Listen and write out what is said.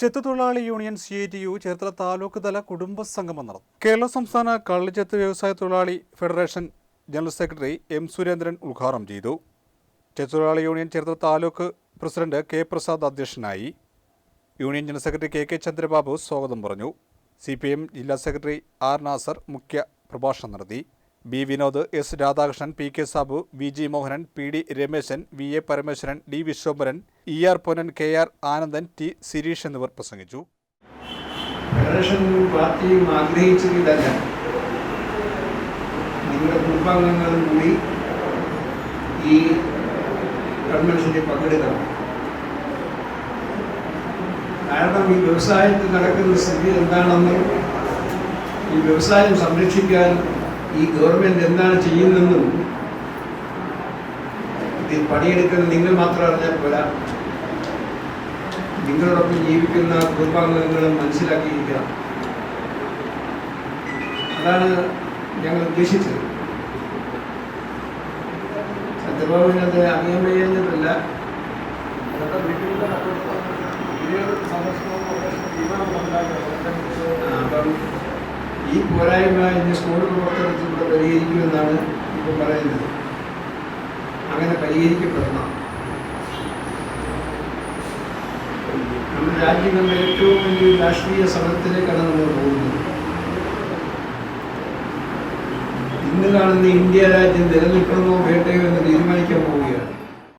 ചെത്തുതൊഴിലാളി union C I T U Cherthala taluk തല കുടുംബ സംഗമം നടന്നു. കേരള സംസ്ഥാന കള്ളിച്ചെത്ത് വ്യവസായ തൊഴിലാളി federation general secretary M Surendran ഉദ്ഘാടനം ചെയ്തു. ചെത്തുതൊഴിലാളി union Cherthala taluk president K Prasad അധ്യക്ഷനായി. Union general secretary K K Chandrababu സ്വാഗതം പറഞ്ഞു. സി പി എം ജില്ലാ സെക്രട്ടറി ആർ നാസർ മുഖ്യ പ്രഭാഷണം നടത്തി. B Vinod S Radhakrishnan P K Sabu V G Mohanan P D Rameshan V A Parameswaran D Viswambharan E R Ponnan K R Anandan T Sirish എന്നിവർ പ്രസംഗിച്ചു. Federation പാർട്ടിയും ആഗ്രഹിച്ചത് ഇതല്ല നിങ്ങളുടെ കുടുംബാംഗങ്ങളും കൂടി ഈ കൺവെൻഷനിൽ പങ്കെടുക്കണം. കാരണം ഈ വ്യവസായത്തിൽ നടക്കുന്ന സ്ഥിതി എന്താണെന്നും ഈ വ്യവസായം സംരക്ഷിക്കാൻ ഈ ഗവൺമെന്റ് എന്താണ് ചെയ്യുന്നതെന്നും പണിയെടുക്കുന്ന നിങ്ങൾ മാത്രം അറിഞ്ഞാൽ പോരാ. നിങ്ങളോടൊപ്പം ജീവിക്കുന്ന കുടുംബാംഗങ്ങളും മനസ്സിലാക്കിയിരിക്കണം. അതാണ് ഞങ്ങൾ ഉദ്ദേശിച്ചത്. ചന്ദ്രബാബുവിനത് അറിയാൻ വയ്യുന്നതല്ല അപ്പം ഈ പോരായ്മ ഇന്ന് സ്കൂൾ പ്രവർത്തനത്തിലൂടെ പരിഹരിക്കുമെന്നാണ് ഇപ്പം പറയുന്നത്. അങ്ങനെ പരിഹരിക്കപ്പെടണം നമ്മുടെ ഏറ്റവും വലിയ രാഷ്ട്രീയ സമരത്തിലേക്കാണ് നമ്മൾ പോകുന്നത്. ഇന്ന് കാണുന്ന ഇന്ത്യ രാജ്യം നിലനിൽക്കണമോ വേണ്ടയോ